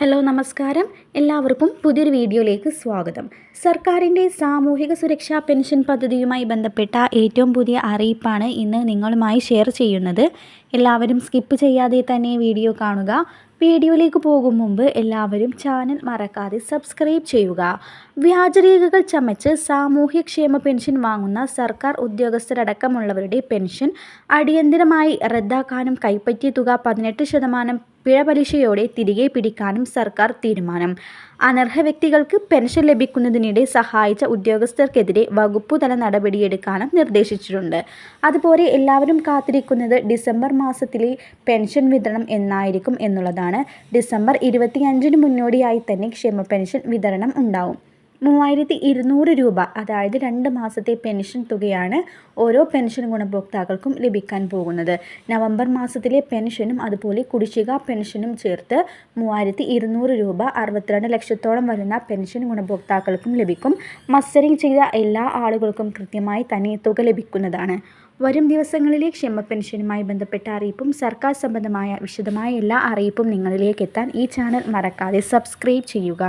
Hello നമസ്കാരം. എല്ലാവർക്കും പുതിയൊരു വീഡിയോയിലേക്ക് സ്വാഗതം. സർക്കാരിന്റെ സാമൂഹിക സുരക്ഷാ പെൻഷൻ പദ്ധതിയുമായി ബന്ധപ്പെട്ട ഏറ്റവും പുതിയ അറിയിപ്പാണ് ഇന്ന് നിങ്ങളുമായി ഷെയർ ചെയ്യുന്നത്. എല്ലാവരും സ്കിപ്പ് ചെയ്യാതെ തന്നെ വീഡിയോ കാണുക. വീഡിയോയിലേക്ക് പോകും മുമ്പ് എല്ലാവരും ചാനൽ മറക്കാതെ സബ്സ്ക്രൈബ് ചെയ്യുക. വ്യാജരേഖകൾ ചമച്ച് സാമൂഹ്യക്ഷേമ പെൻഷൻ വാങ്ങുന്ന സർക്കാർ ഉദ്യോഗസ്ഥരടക്കമുള്ളവരുടെ പെൻഷൻ അടിയന്തിരമായി റദ്ദാക്കാനും കൈപ്പറ്റിയ തുക പതിനെട്ട് ശതമാനം പിഴ പലിശയോടെ തിരികെ പിടിക്കാനും സർക്കാർ തീരുമാനം. അനർഹ വ്യക്തികൾക്ക് പെൻഷൻ ലഭിക്കുന്നതിനിടെ സഹായിച്ച ഉദ്യോഗസ്ഥർക്കെതിരെ വകുപ്പുതല നടപടിയെടുക്കാനും നിർദ്ദേശിച്ചിട്ടുണ്ട്. അതുപോലെ എല്ലാവരും കാത്തിരിക്കുന്നത് ഡിസംബർ മാസത്തിലെ പെൻഷൻ വിതരണം എന്നായിരിക്കും എന്നുള്ളതാണ്. ഡിസംബർ ഇരുപത്തിയഞ്ചിന് മുന്നോടിയായി തന്നെ ക്ഷേമ പെൻഷൻ വിതരണം ഉണ്ടാവും. മൂവായിരത്തി ഇരുന്നൂറ് രൂപ അതായത് രണ്ട് മാസത്തെ പെൻഷൻ തുകയാണ് ഓരോ പെൻഷൻ ഗുണഭോക്താക്കൾക്കും ലഭിക്കാൻ പോകുന്നത്. നവംബർ മാസത്തിലെ പെൻഷനും അതുപോലെ കുടിശ്ശിക പെൻഷനും ചേർത്ത് മൂവായിരത്തി ഇരുന്നൂറ് രൂപ അറുപത്തിരണ്ട് ലക്ഷത്തോളം വരുന്ന പെൻഷൻ ഗുണഭോക്താക്കൾക്കും ലഭിക്കും. മസ്റ്ററിംഗ് ചെയ്ത എല്ലാ ആളുകൾക്കും കൃത്യമായി തന്നെ തുക ലഭിക്കുന്നതാണ്. വരും ദിവസങ്ങളിലെ ക്ഷമ പെൻഷനുമായി ബന്ധപ്പെട്ട അറിയിപ്പും സർക്കാർ സംബന്ധമായ വിശദമായ എല്ലാ അറിയിപ്പും നിങ്ങളിലേക്ക് എത്താൻ ഈ ചാനൽ മറക്കാതെ സബ്സ്ക്രൈബ് ചെയ്യുക.